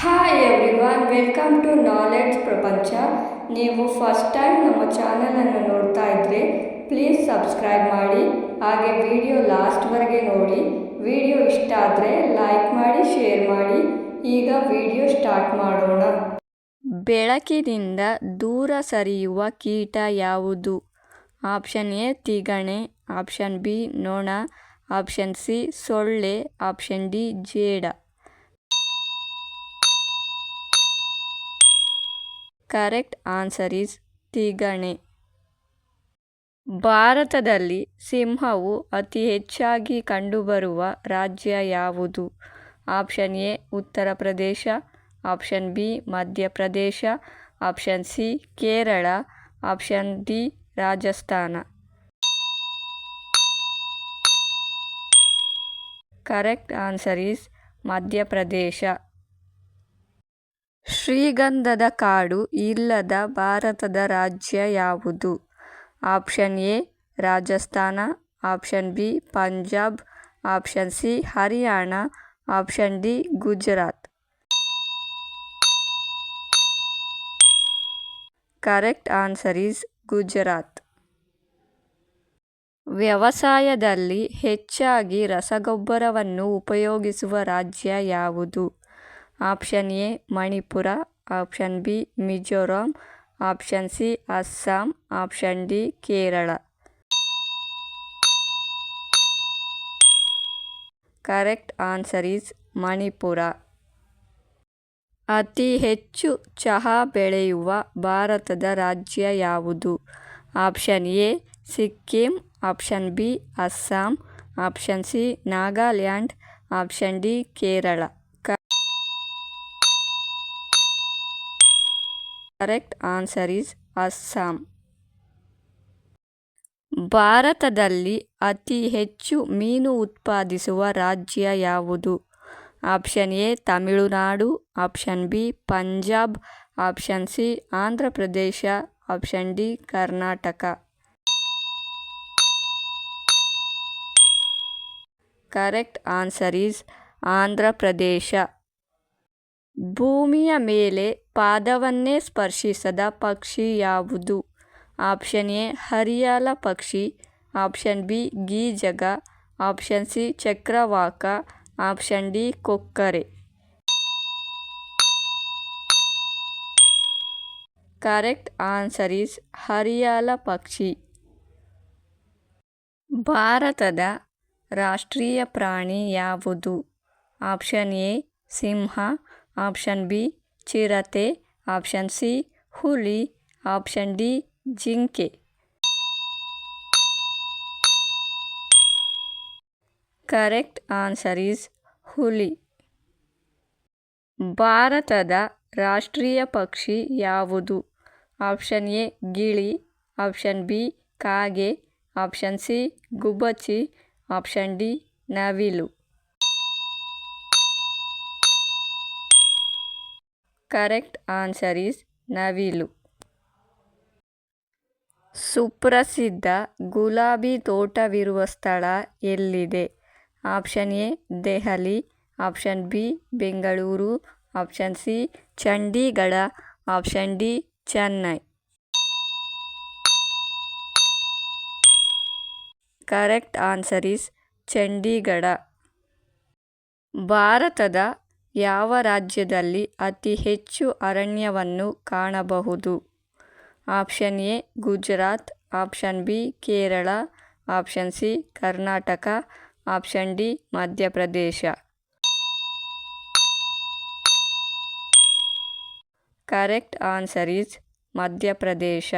Hi everyone welcome to knowledge ಪ್ರಪಂಚ ನೀವು first time ನಮ್ಮ ಚಾನಲನ್ನು ನೋಡ್ತಾ ಇದ್ದರೆ ಪ್ಲೀಸ್ ಸಬ್ಸ್ಕ್ರೈಬ್ ಮಾಡಿ, ಹಾಗೆ ವಿಡಿಯೋ ಲಾಸ್ಟ್ವರೆಗೆ ನೋಡಿ. ವಿಡಿಯೋ ಇಷ್ಟ ಆದರೆ ಲೈಕ್ ಮಾಡಿ ಶೇರ್ ಮಾಡಿ. ಈಗ ವಿಡಿಯೋ ಸ್ಟಾರ್ಟ್ ಮಾಡೋಣ. ಬೆಳಕಿನಿಂದ ದೂರ ಸರಿಯುವ ಕೀಟ ಯಾವುದು? ಆಪ್ಷನ್ ಎ ತಿಗಣೆ. ಆಪ್ಷನ್ ಬಿ ನೊಣ. ಆಪ್ಷನ್ ಸಿ ಸೊಳ್ಳೆ. ಆಪ್ಷನ್ ಡಿ ಜೇಡ. ಕರೆಕ್ಟ್ ಆನ್ಸರ್ ಈಸ್ ತಿಗಣೆ. ಭಾರತದಲ್ಲಿ ಸಿಂಹವು ಅತಿ ಹೆಚ್ಚಾಗಿ ಕಂಡುಬರುವ ರಾಜ್ಯ ಯಾವುದು? Option A, Uttar Pradesh. Option B Madhya Pradesh option C, Kerala. Option D, Rajasthan. Correct answer is Madhya Pradesh ಶ್ರೀಗಂಧದ ಕಾಡು ಇಲ್ಲದ ಭಾರತದ ರಾಜ್ಯ ಯಾವುದು? Option A, Rajasthan. Option B, Punjab. Option C, Haryana. Option D, Gujarat. Correct answer is Gujarat. ವ್ಯವಸಾಯದಲ್ಲಿ ಹೆಚ್ಚಾಗಿ ರಸಗೊಬ್ಬರವನ್ನು ಉಪಯೋಗಿಸುವ ರಾಜ್ಯ ಯಾವುದು? Option A, Manipur. Option B, Mizoram. Option C, Assam. Option D, Kerala. Correct answer is Manipur. ಅತಿ ಹೆಚ್ಚು ಚಹಾ ಬೆಳೆಯುವ ಭಾರತದ ರಾಜ್ಯ ಯಾವುದು? Option A, Sikkim. Option B, Assam. Option C, Nagaland. Option D, Kerala. Correct answer is Assam. ಭಾರತದಲ್ಲಿ ಅತಿ ಹೆಚ್ಚು ಮೀನು ಉತ್ಪಾದಿಸುವ ರಾಜ್ಯ ಯಾವುದು? Option A, Tamil Nadu. Option B, Punjab. Option C Andhra Pradesh option D, Karnataka. Correct answer is Andhra Pradesh ಭೂಮಿಯ ಮೇಲೆ ಪಾದವನ್ನೇ ಸ್ಪರ್ಶಿಸದ ಪಕ್ಷಿ ಯಾವುದು? ಆಪ್ಷನ್ ಎ ಹರಿಯಾಲ ಪಕ್ಷಿ. ಆಪ್ಷನ್ ಬಿ ಗೀಜಗ ಆಪ್ಷನ್ ಸಿ, ಚಕ್ರವಾಕ. ಆಪ್ಷನ್ ಡಿ, ಕೊಕ್ಕರೆ. ಕರೆಕ್ಟ್ ಆನ್ಸರ್ ಈಸ್ ಹರಿಯಾಲ ಪಕ್ಷಿ. ಭಾರತದ ರಾಷ್ಟ್ರೀಯ ಪ್ರಾಣಿ ಯಾವುದು? ಆಪ್ಷನ್ ಎ, ಸಿಂಹ. ಆಪ್ಷನ್ ಬಿ ಚಿರತೆ ಆಪ್ಷನ್ ಸಿ ಹುಲಿ ಆಪ್ಷನ್ ಡಿ ಜಿಂಕೆ. ಕರೆಕ್ಟ್ ಆನ್ಸರ್ ಈಸ್ ಹುಲಿ. ಭಾರತದ ರಾಷ್ಟ್ರೀಯ ಪಕ್ಷಿ ಯಾವುದು? ಆಪ್ಷನ್ ಎ ಗಿಳಿ. ಆಪ್ಷನ್ ಬಿ ಕಾಗೆ. ಆಪ್ಷನ್ ಸಿ ಗುಬ್ಬಚ್ಚಿ. ಆಪ್ಷನ್ ಡಿ ನವಿಲು. ಕರೆಕ್ಟ್ ಆನ್ಸರ್ ಈಸ್ ನವಿಲು. ಸುಪ್ರಸಿದ್ಧ ಗುಲಾಬಿ ತೋಟವಿರುವ ಸ್ಥಳ ಎಲ್ಲಿದೆ? Option A, Delhi. Option B, Bengaluru. Option C, Chandigarh. Option D, Chennai. Correct answer is Chandigarh. ಭಾರತದ ಯಾವ ರಾಜ್ಯದಲ್ಲಿ ಅತಿ ಹೆಚ್ಚು ಅರಣ್ಯವನ್ನು ಕಾಣಬಹುದು? Option A, Gujarat. Option B, Kerala. Option C, Karnataka. Option D, Madhya Pradesh. Correct answer is Madhya Pradesh.